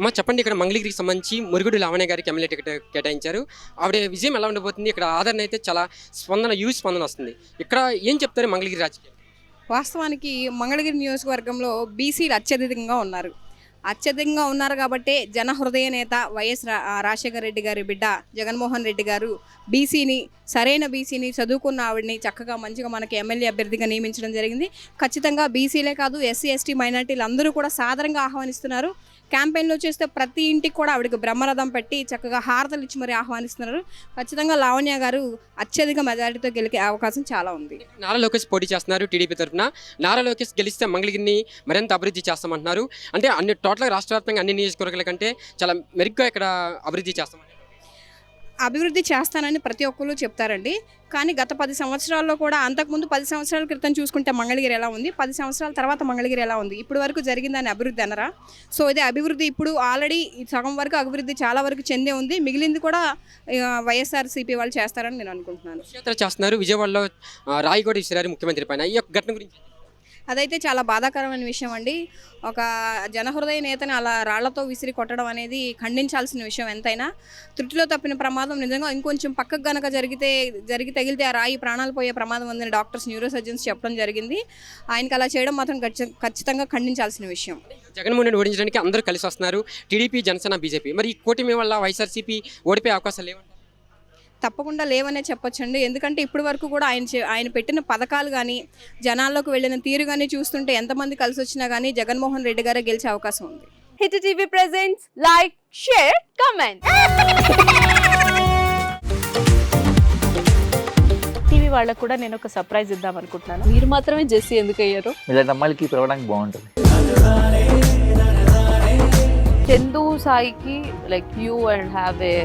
అమ్మా చెప్పండి ఇక్కడ మంగళగిరికి సంబంధించి మురుగుడు లావణ్య గారికి ఎమ్మెల్యే టికెట్ కేటాయించారు. ఆవిడ విజయం ఎలా ఉండబోతుంది? ఇక్కడ ఆదరణ అయితే చాలా స్పందన యూజ్ స్పందన వస్తుంది. ఇక్కడ ఏం చెప్తారు మంగళగిరి రాజకీయం వాస్తవానికి మంగళగిరి నియోజకవర్గంలో బీసీలు అత్యధికంగా ఉన్నారు. అత్యధికంగా ఉన్నారు కాబట్టి జన హృదయ నేత వైఎస్ రా రాజశేఖర రెడ్డి గారి బిడ్డ జగన్మోహన్ రెడ్డి గారు బీసీని సరైన బీసీని చదువుకున్న ఆవిడని చక్కగా మంచిగా మనకి ఎమ్మెల్యే అభ్యర్థిగా నియమించడం జరిగింది. ఖచ్చితంగా బీసీలే కాదు ఎస్సీ ఎస్టీ మైనార్టీలు అందరూ కూడా సాదరంగా ఆహ్వానిస్తున్నారు. క్యాంపెయిన్లో చేస్తే ప్రతి ఇంటికి కూడా ఆవిడకి బ్రహ్మరథం పెట్టి చక్కగా హారతలు ఇచ్చి మరి ఆహ్వానిస్తున్నారు. ఖచ్చితంగా లావణ్య గారు అత్యధిక మెజారిటీతో గెలికే అవకాశం చాలా ఉంది. నారా లోకేష్ పోటీ చేస్తున్నారు టీడీపీ తరఫున. నారా లోకేష్ గెలిస్తే మంగళగిరిని మరింత అభివృద్ధి చేస్తామంటున్నారు. అంటే అన్ని టోటల్గా రాష్ట్ర వ్యాప్తంగా అన్ని నియోజకవర్గాల కంటే చాలా మెరుగ్గా ఇక్కడ అభివృద్ధి చేస్తామని. అభివృద్ధి చేస్తానని ప్రతి ఒక్కరు చెప్తారండి. కానీ గత పది సంవత్సరాల్లో కూడా అంతకుముందు పది సంవత్సరాల క్రితం చూసుకుంటే మంగళగిరి ఎలా ఉంది? పది సంవత్సరాల తర్వాత మంగళగిరి ఎలా ఉంది? ఇప్పటి వరకు జరిగిందని అభివృద్ధి అనరా సో ఇది అభివృద్ధి ఇప్పుడు ఆల్రెడీ సగం వరకు అభివృద్ధి చాలా వరకు చెందే ఉంది. మిగిలింది కూడా వైఎస్ఆర్సీపీ వాళ్ళు చేస్తారని నేను అనుకుంటున్నాను. చేస్తున్నారు విజయవాడలో రాయగోడ విసిరారు ముఖ్యమంత్రి పైన. ఈ యొక్క ఘటన గురించి అదైతే చాలా బాధాకరమైన విషయం అండి. ఒక జనహృదయ నేతని అలా రాళ్ళతో విసిరి కొట్టడం అనేది ఖండించాల్సిన విషయం ఎంతైనా. త్రుటిలో తప్పిన ప్రమాదం నిజంగా ఇంకొంచెం పక్కకు గనక జరిగితే జరిగి తగిలితే ఆ రాయి ప్రాణాలు పోయే ప్రమాదం ఉందని డాక్టర్స్ న్యూరో సర్జన్స్ చెప్పడం జరిగింది. ఆయనకి అలా చేయడం మాత్రం ఖచ్చితంగా ఖండించాల్సిన విషయం. జగన్మోహన్ రెడ్డి ఓడించడానికి అందరూ కలిసి వస్తున్నారు. TDP Janasena BJP. మరి ఈ కూటమి వల్ల వైఎస్ఆర్సీపీ ఓడిపోయే అవకాశాలు లేవు తప్పకుండా లేవనే చెప్పొచ్చండి. ఎందుకంటే ఇప్పటి వరకు కూడా ఆయన చే- ఆయన పెట్టిన పథకాలు కానీ జనాల్లోకి వెళ్ళిన తీరు కానీ చూస్తుంటే ఎంతమంది కలిసి వచ్చినా కానీ జగన్మోహన్ రెడ్డి గారే గెలిచే అవకాశం ఉంది. Hit TV presents like share comment. TV వాళ్ళకు కూడా నేను ఒక సర్ప్రైజ్ ఇద్దాం అనుకుంటున్నాను. మీరు మాత్రమే జెస్సీ ఎందుకు అయ్యారు ఇలాంటి అమ్మాయిలకి పిలవడానికి బాగుంటుంది. చందు సాయికి like you and have a